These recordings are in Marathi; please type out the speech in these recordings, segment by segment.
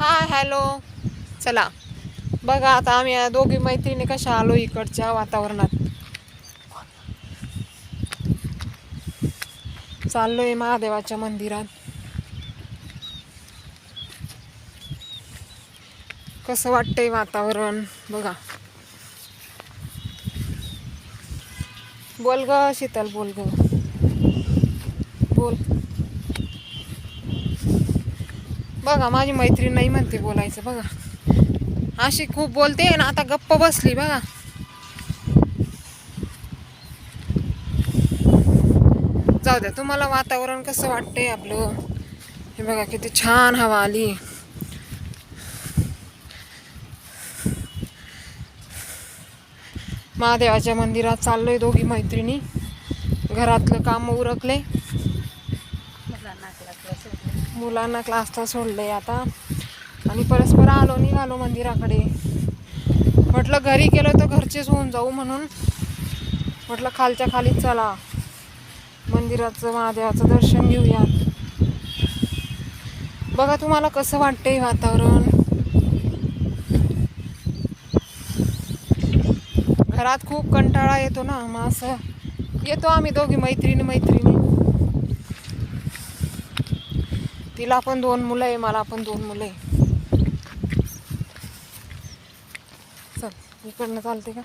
Hi hello. चला. बघा आता आम्ही दोघी मैत्रिणी कशा आलो इकडच्या वातावरणात. चाललोय महादेवाच्या मंदिरात. कसं वाटतंय वातावरण? बघा. बोल ग शीतल बोल ग. बोल. बघा माझी मैत्रीण नाही म्हणते बोलायचं बघा. अशी खूप बोलते ना आता गप्प बसली बघा. जाऊ द्या तुम्हाला वातावरण कसं वाटतंय आपलं? हे बघा किती छान हवा आली. महादेवाच्या मंदिरात चाललोय दोघी मैत्रिणी. घरातलं काम उरकले मुलांना क्लासला सोडले आता. आणि परस्पर आलो निघालो मंदिराकडे. म्हटलं घरी गेलो तर घरचेच होऊन जाऊ म्हणून. म्हटलं खालच्या खालीच चला. मंदिराचं महादेवाचं दर्शन घेऊया. बघा तुम्हाला कसं वाटतंय वातावरण? घरात खूप कंटाळा येतो ना मग असं येतो आम्ही दोघी मैत्रिणी मैत्रिणी. तिला पण दोन मुलं आहे मला पण दोन मुलं आहे. चल इकडनं चालते का?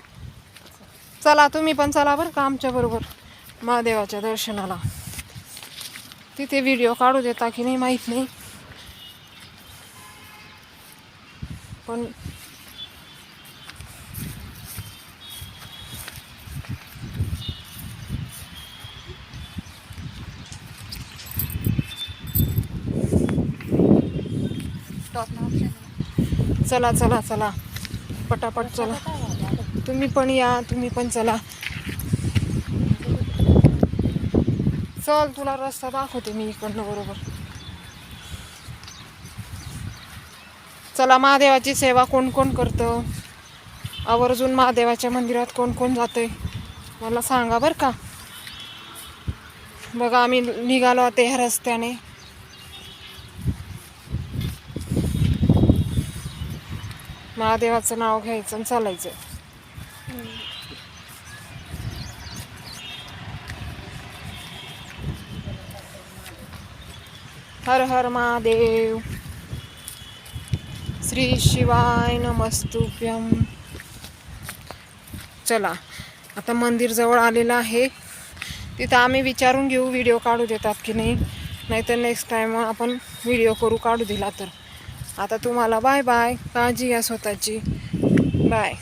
चला तुम्ही पण चला बरं का आमच्या बरोबर महादेवाच्या दर्शनाला. तिथे व्हिडिओ काढू देता की नाही माहीत नाही. पण चला चला चला. पटापट चला. तुम्ही पण या तुम्ही पण चला. चल तुला रस्ता दाखवते मी इकडनं बरोबर. चला महादेवाची सेवा कोण कोण करतं? आवर्जून महादेवाच्या मंदिरात कोण कोण जातंय? मला सांगा बरं का. बघा आम्ही निघालो आता ह्या रस्त्याने. महादेवाचं नाव घ्यायचं आणि चालायचं. हर हर महादेव. श्री शिवाय नमस्तुभ्यम चला आता मंदिर जवळ आलेलं आहे. तिथं आम्ही विचारून घेऊ व्हिडिओ काढू देतात की नाही. नाहीतर नेक्स्ट टाईम आपण व्हिडिओ करू काढू दिला तर. आता तुम्हाला बाय बाय काळजी घ्या स्वतःची. बाय.